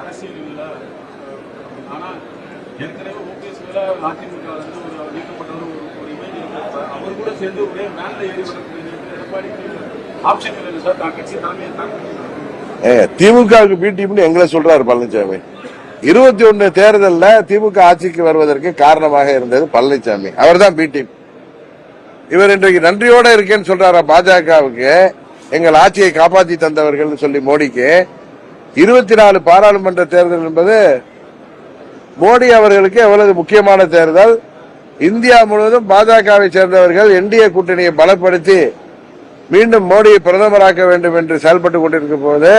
அரசியல் இல்லை ஆனால் ஏற்கனவே ஓபிஎஸ் மேல அதிமுக வந்து ஒரு நீக்கப்பட்டவர் ஒரு இமேஜ் இருக்கிறப்ப அவர் கூட சேர்ந்து ஒரே மேல ஏறி வரக்கூடிய எடப்பாடிக்கு ஆப்ஷன் இல்லை சார். தான் கட்சி தலைமையை தான் திமுகவுக்கு பி டீம்னு எங்களை சொல்றாரு பழனிசாமி இருபத்தி ஒன்னு தேர்தலில் திமுக ஆட்சிக்கு வருவதற்கு காரணமாக இருந்தது பழனிசாமி அவர்தான் பி டீம் இவர் இன்றைக்கு நன்றியோட இருக்கேன்னு சொல்றாரா பாஜகவுக்கு. எங்கள் ஆட்சியை காப்பாற்றி தந்தவர்கள் சொல்லி மோடிக்கு. இருபத்தி நாலு பாராளுமன்ற தேர்தல் என்பது மோடி அவர்களுக்கு எவ்வளவு முக்கியமான தேர்தல்? இந்தியா முழுவதும் பாஜகவை சேர்ந்தவர்கள் என்டிஏ கூட்டணியை பலப்படுத்தி மீண்டும் மோடியை பிரதமராக்க வேண்டும் என்று செயல்பட்டுக் கொண்டிருக்கும் போது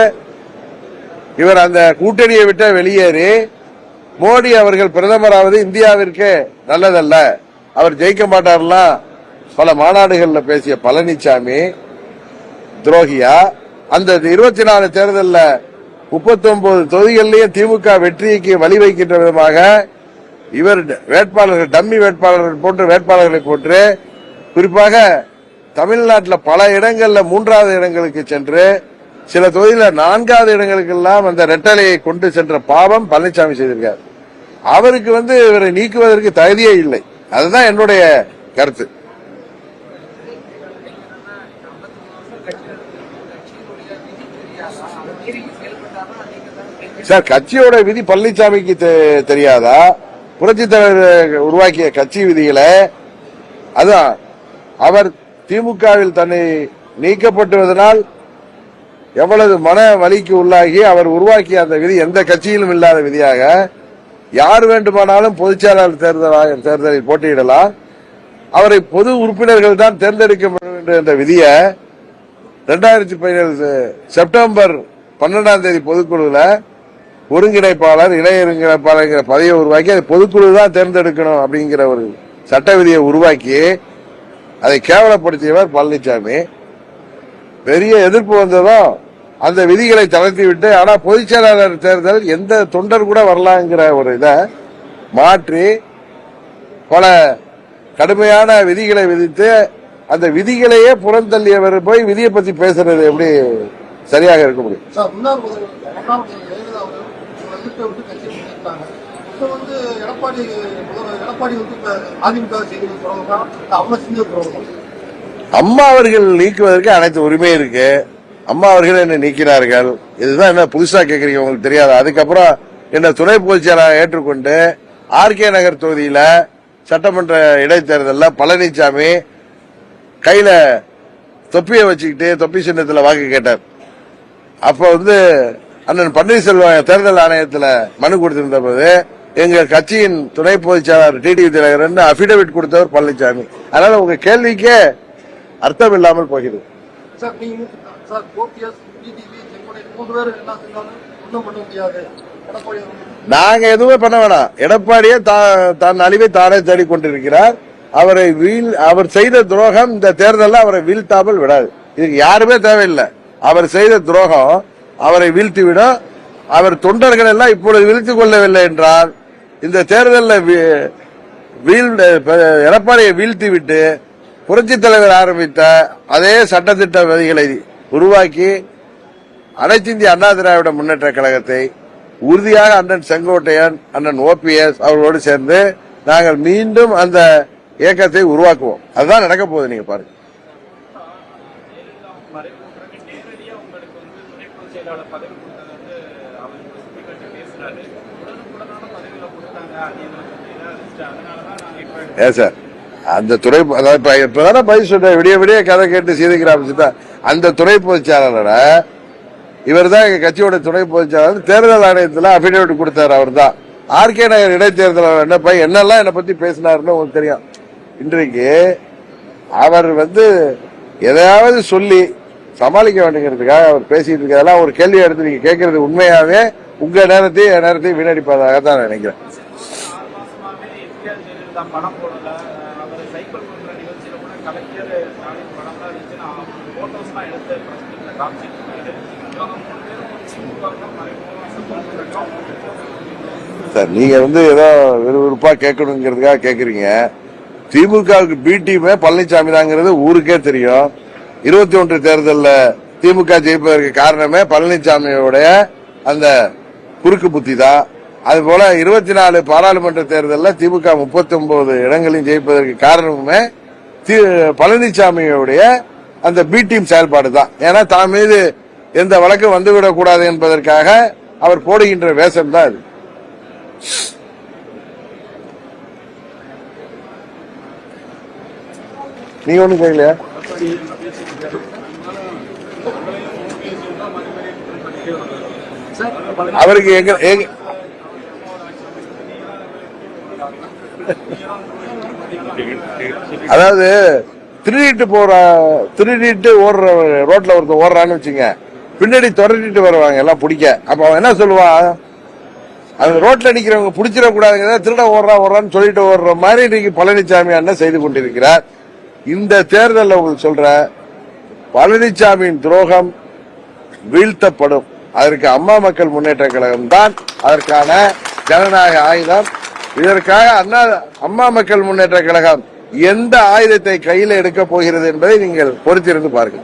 இவர் அந்த கூட்டணியை விட்டு வெளியேறி மோடி அவர்கள் பிரதமராவது இந்தியாவிற்கு நல்லதல்ல. அவர் ஜெயிக்க மாட்டார்லாம் பல மாநாடுகளில் பேசிய பழனிசாமி துரோகியா அந்த இருபத்தி நாலு தேர்தலில் முப்பத்தொன்பது தொகுதிகளிலேயும் திமுக வெற்றிக்கு வழிவைக்கின்ற விதமாக இவர் வேட்பாளர்கள் டம்மி வேட்பாளர்கள் போன்ற வேட்பாளர்களை போட்டு குறிப்பாக தமிழ்நாட்டில் பல இடங்களில் மூன்றாவது இடங்களுக்கு சென்று சில தொகுதியில் நான்காவது இடங்களுக்கெல்லாம் அந்த ரெட்டலையை கொண்டு சென்ற பாவம் பழனிசாமி செய்திருக்கார். அவருக்கு வந்து இவரை நீக்குவதற்கு தகுதியே இல்லை. அதுதான் என்னுடைய கருத்து. சார் கட்சியோட விதி பழனிசாமிக்கு தெ- தெரியாதா? புரட்சி தலைவர் உருவாக்கிய கட்சி விதிகளை? அதான் அவர் திமுகவில் தன்னை நீக்கப்பட்டுவதனால் எவ்வளவு மன வலிக்கு உள்ளாகி அவர் உருவாக்கிய அந்த விதி எந்த கட்சியிலும் இல்லாத விதியாக யார் வேண்டுமானாலும் பொதுச்செயலாளர் தேர்தல் தேர்தலில் போட்டியிடலாம். அவரை பொது உறுப்பினர்கள் தான் தேர்ந்தெடுக்க வேண்டும் என்ற விதியை ரெண்டாயிரத்தி பதினேழு செப்டம்பர் பன்னெண்டாம் தேதி பொதுக்குழுல ஒருங்கிணைப்பாளர் இணை ஒருங்கிணைப்பாளர்ங்கிற பதவியை உருவாக்கி அதை பொதுக்குழு தான் தேர்ந்தெடுக்கணும் அப்படிங்கிற ஒரு சட்ட விதியை உருவாக்கி அதை கேவலப்படுத்தியவர் பழனிசாமி பெரிய எதிர்ப்பு வந்ததும் அந்த விதிகளை தளர்த்தி விட்டு ஆனா பொதுச் செயலாளர் தேர்தல் எந்த தொண்டர் கூட வரலாங்கிற ஒரு இதை மாற்றி பல கடுமையான விதிகளை விதித்து அந்த விதிகளையே புறந்தள்ளியவர் போய் விதியை பத்தி பேசுறது எப்படி சரியாக இருக்க முடியும்? எதிர்ப்பை விட்டு கட்சி முடிச்சிருக்காங்க. இப்போ வந்து எடப்பாடி எடப்பாடி வந்து இப்போ அதிமுக செய்தது துரோகம் அவங்க செஞ்சது அம்மா அவர்கள் நீக்குவதற்கு அனைத்து உரிமை இருக்கு. அம்மா அவர்கள் என்ன நீக்கினார்கள். இதுதான் என்ன புதுசா கேக்குறீங்க உங்களுக்கு தெரியாது? அதுக்கப்புறம் என்ன துணை பொதுச் ஏற்றுக்கொண்டு ஆர்கே நகர் தொகுதியில சட்டமன்ற இடைத்தேர்தலில் பழனிசாமி கையில தொப்பியை வச்சுக்கிட்டு தொப்பி சின்னத்தில் வாக்கு கேட்டார். அப்ப வந்து அண்ணன் பன்னீர்செல்வம் தேர்தல் ஆணையத்துல மனு கொடுத்திருந்த போது எங்க கட்சியின் துணை பொதுச் செயலாளர் டிடிவி தினகரன் அபிடவிட் கொடுத்தவர் பழனிசாமி அதனால உங்க கேள்விக்கே அர்த்தம் இல்லாமல் போகிறது. நீங்க எதுவுமே பண்ண வேணாம். எடப்பாடியே தன் அழிவை தானே தேடிக்கொண்டிருக்கிறார். அவரை வீழ் அவர் செய்த துரோகம் இந்த தேர்தலில் அவரை வீழ்த்தாமல் விடாது. இதுக்கு யாருமே தேவையில்லை. அவர் செய்த துரோகம் அவரை வீழ்த்திவிடும் அவர் தொண்டர்கள் எல்லாம் இப்பொழுது வீழ்த்திக் கொள்ளவில்லை என்றால் இந்த தேர்தலில் எடப்பாடியை வீழ்த்திவிட்டு புரட்சி தலைவர் ஆரம்பித்த அதே சட்டத்திட்ட விதிகளை உருவாக்கி அனைத்திந்திய அண்ணா திராவிட முன்னேற்ற கழகத்தை உறுதியாக அண்ணன் செங்கோட்டையன் அண்ணன் ஓபிஎஸ் அவர்களோடு சேர்ந்து நாங்கள் மீண்டும் அந்த இயக்கத்தை உருவாக்குவோம். அதுதான் நடக்க போகுது நீங்க பாருங்க மறைவுக்கு பிறகு நேரடியா உங்களுக்கு வந்து துணை பதவி கொடுத்தது வந்து அவர் சுட்டிக்காட்டி பேசுறாரு. உடனுக்குடனான பதவியில கொடுத்தாங்க அது ஏன் சார் அந்த துறை அதாவது இப்ப இப்பதானே பதில் சொல்றேன் விடிய விடிய கதை கேட்டு சீதைக்கிற அந்த துறை பொதுச் இவர் தான் எங்க கட்சியோட துணை பொதுச் தேர்தல் ஆணையத்தில் அபிடேவிட் கொடுத்தாரு அவர் தான் ஆர்கே நகர் இடைத்தேர்தல் என்ன பை- என்னெல்லாம் என்னை பத்தி பேசினாருன்னு உங்களுக்கு தெரியும். இன்றைக்கு அவர் வந்து எதையாவது சொல்லி சமாளிக்க வேண்டுங்கிறதுக்காக அவர் பேசிட்டு இருக்கிறதெல்லாம் ஒரு கேள்வி எடுத்து நீங்க கேட்கறது உண்மையாவே உங்க நேரத்தையும் என் நேரத்தையும் வீணடிப்பதாக தான் நினைக்கிறேன். சார் நீங்க வந்து ஏதோ விறுவிறுப்பா கேட்கணுங்கிறதுக்காக கேக்குறீங்க. திமுகவுக்கு பி டீமே பழனிசாமி தாங்கிறது ஊருக்கே தெரியும். இருபத்தி ஒன்று தேர்தலில் திமுக ஜெயிப்பதற்கு காரணமே பழனிசாமியோடைய அந்த குறுக்கு புத்தி தான். அதுபோல இருபத்தி நாலு பாராளுமன்ற தேர்தலில் திமுக முப்பத்தி ஒன்பது இடங்களையும் ஜெயிப்பதற்கு காரணமுமே தி- பழனிசாமியுடைய அந்த பி டீம் செயல்பாடு தான். ஏன்னா தான் மீது எந்த வழக்கும் வந்துவிடக்கூடாது என்பதற்காக அவர் போடுகின்ற வேஷம் தான் அது. நீங்க ஒன்றும் கேட்கலையா அவருக்கு எங்க எங்க? அதாவது திருடிட்டு போற திருடிட்டு ஓடுற ரோட்ல ஒருத்தர் ஓடுறான்னு வச்சுங்க. பின்னாடி துரட்டிட்டு வருவாங்க எல்லாம் பிடிக்க. அப்ப அவன் என்ன சொல்லுவா? அந்த ரோட்ல நிக்கிறவங்க பிடிச்சிடக்கூடாதுங்க திருட ஓடுறா ஓடுறான்னு சொல்லிட்டு ஓடுற மாதிரி இன்னைக்கு பழனிசாமி அண்ணன் செய்து கொண்டிருக்கிறார். இந்த தேர்தலில் உங்களுக்கு சொல்ற பழனிசாமியின் துரோகம் வீழ்த்தப்படும். அதற்கு அம்மா மக்கள் முன்னேற்ற கழகம் தான் அதற்கான ஜனநாயக ஆயுதம். இதற்காக அண்ணா அம்மா மக்கள் முன்னேற்ற கழகம் எந்த ஆயுதத்தை கையில் எடுக்கப் போகிறது என்பதை நீங்கள் பொறுத்திருந்து பாருங்கள்.